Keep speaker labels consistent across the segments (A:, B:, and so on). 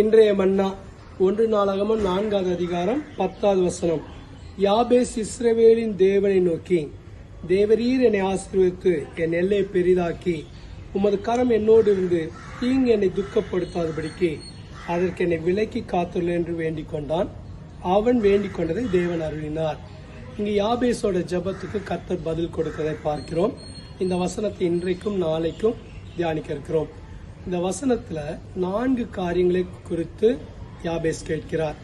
A: இன்றைய மன்னா ஒன்று நாளாகமம் நான்காவது அதிகாரம் பத்தாவது வசனம். யாபேஸ் இஸ்ரவேலின் தேவனை நோக்கி தேவரீர் என்னை ஆசீர்வித்து என் எல்லை பெரிதாக்கி உமது கரம் என்னோடு இருந்து தீங்கு என்னை துக்கப்படுத்தாதபடிக்கு அதற்கு என்னை விலக்கி காத்துள்ள என்று வேண்டிக் கொண்டான். அவன் வேண்டிக் கொண்டதை தேவன் அருளினார். இங்கு யாபேஸோட ஜெபத்துக்கு கத்தர் பதில் கொடுக்கதை பார்க்கிறோம். இந்த வசனத்தை இன்றைக்கும் நாளைக்கும் தியானிக்க இருக்கிறோம். இந்த வசனத்துல நான்கு காரியங்களை குறித்து யாபேஸ் கேட்கிறார்.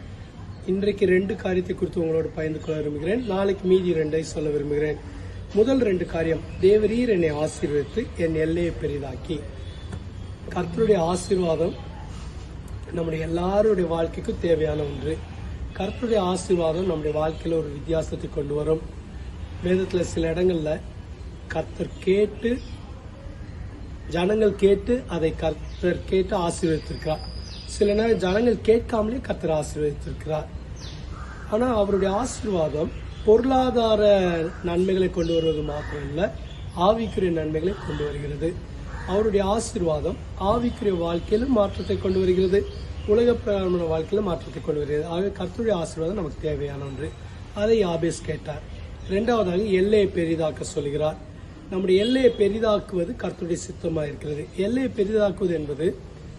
A: இன்றைக்கு ரெண்டு காரியத்தை குறித்து உங்களோட பயந்து கொள்ள விரும்புகிறேன். நாளைக்கு மீதி ரெண்டை சொல்ல விரும்புகிறேன். முதல் ரெண்டு காரியம் தேவரீர் என்னை ஆசீர்வதித்து என் எல்லையை பெரிதாக்கி. கர்த்தருடைய ஆசீர்வாதம் நம்முடைய எல்லாருடைய வாழ்க்கைக்கும் தேவையான ஒன்று. கர்த்தருடைய ஆசீர்வாதம் நம்முடைய வாழ்க்கையில் ஒரு வித்தியாசத்தை கொண்டு வரும். வேதத்தில் சில இடங்களில் கர்த்தர் கேட்டு ஜனங்கள் கேட்டு அதை கர்த்தர் கேட்டு ஆசீர்வதித்திருக்கிறார். சில நேரம் ஜனங்கள் கேட்காமலே கர்த்தர் ஆசீர்வதித்திருக்கிறார். ஆனால் அவருடைய ஆசீர்வாதம் பொருளாதார நன்மைகளை கொண்டு வருவது மாத்திரம் இல்லை ஆவிக்குரிய நன்மைகளை கொண்டு வருகிறது. அவருடைய ஆசீர்வாதம் ஆவிக்குரிய வாழ்க்கையிலும் மாற்றத்தை கொண்டு வருகிறது. உலக பிரகாரமான வாழ்க்கையிலும் மாற்றத்தை கொண்டு வருகிறது. ஆகவே கர்த்தருடைய ஆசீர்வாதம் நமக்கு தேவையான ஒன்று. அதை யாபேஸ் கேட்டார். இரண்டாவதாக எல்லையை பெரிதாக்க சொல்கிறார். நம்முடைய எல்லையை பெரிதாக்குவது கர்த்தருடைய சித்தமாக இருக்கிறது. எல்லையை பெரிதாக்குவது என்பது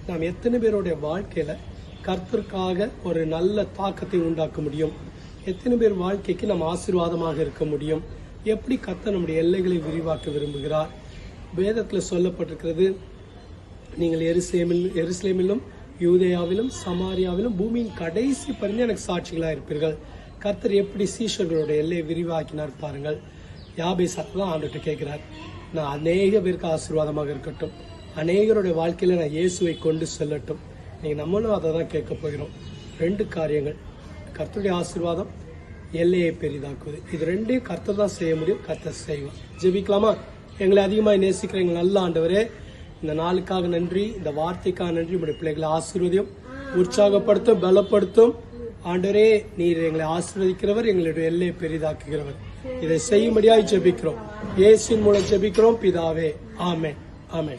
A: நாம் எத்தனை பேருடைய வாழ்க்கையில கர்த்தருக்காக ஒரு நல்ல தாக்கத்தை உண்டாக்க முடியும்? எத்தனை பேர் வாழ்க்கைக்கு நம்ம ஆசீர்வாதமாக இருக்க முடியும்? எப்படி கர்த்தர் நம்முடைய எல்லைகளை விரிவாக்க விரும்புகிறார்? வேதத்தில் சொல்லப்பட்டிருக்கிறது நீங்கள் எருசலேமில் எருசலேமிலும் யூதேயாவிலும் சமாரியாவிலும் பூமியின் கடைசி பரிந்து எனக்கு சாட்சிகளாக இருப்பீர்கள். கர்த்தர் எப்படி சீஷர்களுடைய எல்லையை விரிவாக்கினார் பாருங்கள். யாபேஸ் தான் ஆண்டுகிட்ட கேட்கிறார் நான் அநேக பேருக்கு ஆசீர்வாதமாக இருக்கட்டும். அநேகருடைய வாழ்க்கையில் நான் இயேசுவை கொண்டு செல்லட்டும். நீங்கள் நம்மளும் அதை தான் கேட்க போகிறோம். ரெண்டு காரியங்கள். கர்த்தருடைய ஆசீர்வாதம் எல்லையை பெரிதாக்குவது. இது ரெண்டையும் கர்த்தர் தான் செய்ய முடியும் கர்த்தர் செய்வார். ஜெபிக்கலாமா? எங்களை அதிகமாக நேசிக்கிற எங்கள் நல்ல ஆண்டவரே இந்த நாளுக்காக நன்றி இந்த வார்த்தைக்காக நன்றி. உங்களுடைய பிள்ளைகளை ஆசீர்வதியும் உற்சாகப்படுத்தும் பலப்படுத்தும். ஆண்டவரே நீர் எங்களை ஆசீர்வதிக்கிறவர் எங்களுடைய எல்லையை பெரிதாக்குகிறவர். இதை செய்யும்படியாய் ஜெபிக்கிறோம். இயேசின் மூலம் ஜெபிக்கிறோம் பிதாவே. ஆமே ஆமே